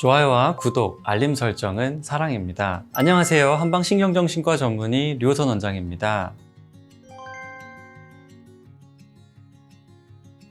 좋아요와 구독, 알림 설정은 사랑입니다. 안녕하세요. 한방신경정신과 전문의 류호선 원장입니다.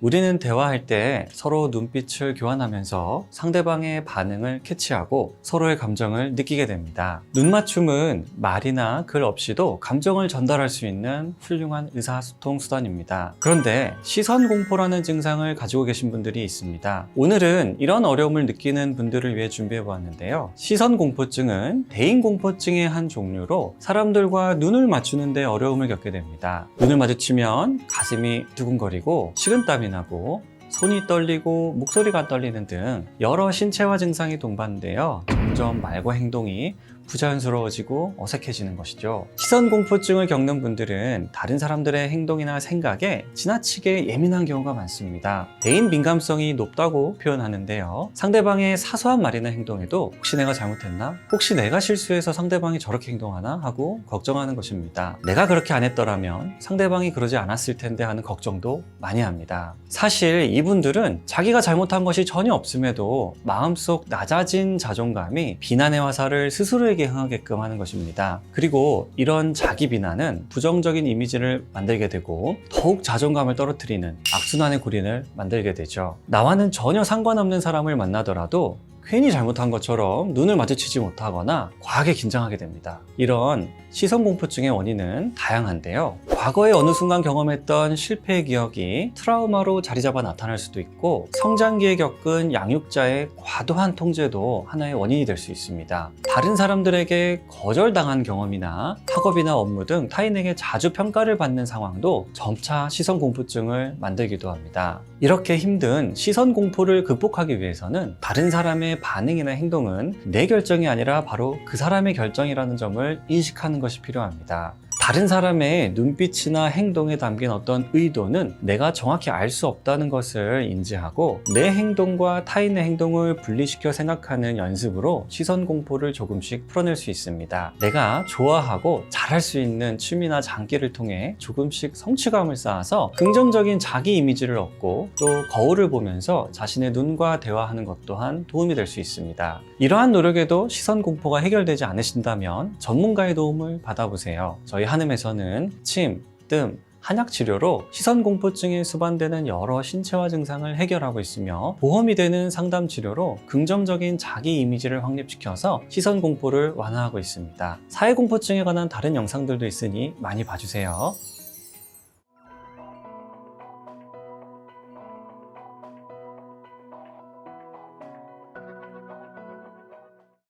우리는 대화할 때 서로 눈빛을 교환하면서 상대방의 반응을 캐치하고 서로의 감정을 느끼게 됩니다. 눈맞춤은 말이나 글 없이도 감정을 전달할 수 있는 훌륭한 의사소통 수단입니다. 그런데 시선 공포라는 증상을 가지고 계신 분들이 있습니다. 오늘은 이런 어려움을 느끼는 분들을 위해 준비해 보았는데요. 시선 공포증은 대인 공포증의 한 종류로 사람들과 눈을 맞추는데 어려움을 겪게 됩니다. 눈을 마주치면 가슴이 두근거리고 식은땀이 나고 손이 떨리고 목소리가 떨리는 등 여러 신체화 증상이 동반되어 점점 말과 행동이 부자연스러워지고 어색해지는 것이죠. 시선 공포증을 겪는 분들은 다른 사람들의 행동이나 생각에 지나치게 예민한 경우가 많습니다. 대인 민감성이 높다고 표현하는데요. 상대방의 사소한 말이나 행동에도 혹시 내가 잘못했나? 혹시 내가 실수해서 상대방이 저렇게 행동하나? 하고 걱정하는 것입니다. 내가 그렇게 안 했더라면 상대방이 그러지 않았을 텐데 하는 걱정도 많이 합니다. 사실 이분들은 자기가 잘못한 것이 전혀 없음에도 마음속 낮아진 자존감이 비난의 화살을 스스로에게 흥하게끔 하는 것입니다. 그리고 이런 자기 비난은 부정적인 이미지를 만들게 되고 더욱 자존감을 떨어뜨리는 악순환의 고린을 만들게 되죠. 나와는 전혀 상관없는 사람을 만나더라도 괜히 잘못한 것처럼 눈을 마주치지 못하거나 과하게 긴장하게 됩니다. 이런 시선 공포증의 원인은 다양한데요. 과거에 어느 순간 경험했던 실패의 기억이 트라우마로 자리 잡아 나타날 수도 있고 성장기에 겪은 양육자의 과도한 통제도 하나의 원인이 될 수 있습니다. 다른 사람들에게 거절당한 경험이나 학업이나 업무 등 타인에게 자주 평가를 받는 상황도 점차 시선 공포증을 만들기도 합니다. 이렇게 힘든 시선 공포를 극복하기 위해서는 다른 반응이나 행동은 내 결정이 아니라 바로 그 사람의 결정이라는 점을 인식하는 것이 필요합니다. 다른 사람의 눈빛이나 행동에 담긴 어떤 의도는 내가 정확히 알 수 없다는 것을 인지하고 내 행동과 타인의 행동을 분리시켜 생각하는 연습으로 시선 공포를 조금씩 풀어낼 수 있습니다. 내가 좋아하고 잘할 수 있는 취미나 장기를 통해 조금씩 성취감을 쌓아서 긍정적인 자기 이미지를 얻고 또 거울을 보면서 자신의 눈과 대화하는 것 또한 도움이 될 수 있습니다. 이러한 노력에도 시선 공포가 해결되지 않으신다면 전문가의 도움을 받아보세요. 저희 한음에서는 침, 뜸, 한약 치료로 시선 공포증에 수반되는 여러 신체화 증상을 해결하고 있으며 보험이 되는 상담 치료로 긍정적인 자기 이미지를 확립시켜서 시선 공포를 완화하고 있습니다. 사회 공포증에 관한 다른 영상들도 있으니 많이 봐주세요.